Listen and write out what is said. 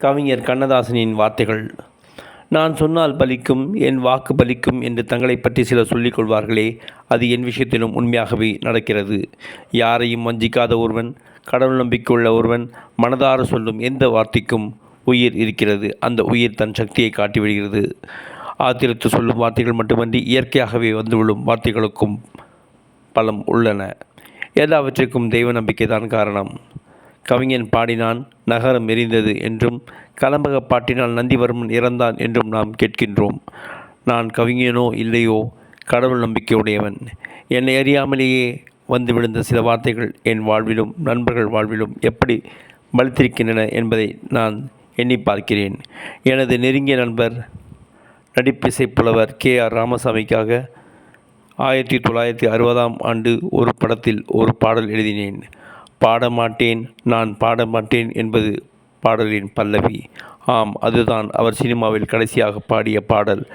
கவிஞர் கண்ணதாசனின் வார்த்தைகள் நான் சொன்னால் பலிக்கும் என் வாக்கு பலிக்கும் என்று தங்களை பற்றி சிலர் சொல்லிக் கொள்வார்களே அது என் விஷயத்திலும் உண்மையாகவே நடக்கிறது. யாரையும் வஞ்சிக்காத ஒருவன் கடவுள் நம்பிக்கையுள்ள ஒருவன் மனதார சொல்லும் எந்த வார்த்தைக்கும் உயிர் இருக்கிறது. அந்த உயிர் தன் சக்தியை காட்டிவிடுகிறது ஆத்திரத்து சொல்லும் வார்த்தைகள் மட்டுமன்றி இயற்கையாகவே வந்துவிடும் வார்த்தைகளுக்கும் பலம் உள்ளன. எல்லாவற்றிற்கும் தெய்வ நம்பிக்கை தான் காரணம். கவிஞன் பாடினான் நகரம் எரிந்தது என்றும் கலம்பக பாட்டினால் நந்திவர்மன் இறந்தான் என்றும் நாம் கேட்கின்றோம். நான் கவிஞனோ இல்லையோ? கடவுள் நம்பிக்கையுடையவன். என்னை அறியாமலேயே வந்து விழுந்த சில வார்த்தைகள் என் வாழ்விலும் நண்பர்கள் வாழ்விலும் எப்படி வலித்திருக்கின்றன என்பதை நான் எண்ணி பார்க்கிறேன். எனது நெருங்கிய நண்பர் நடிப்பிசை புலவர் கே ஆர் ராமசாமிக்காக ஆயிரத்தி தொள்ளாயிரத்தி அறுபதாம் ஆண்டு ஒரு படத்தில் ஒரு பாடல் எழுதினேன். பாட மாட்டேன் நான் பாட மாட்டேன் என்பது பாடலின் பல்லவி. ஆம் அதுதான் அவர் சினிமாவில் கடைசியாக பாடிய பாடல்.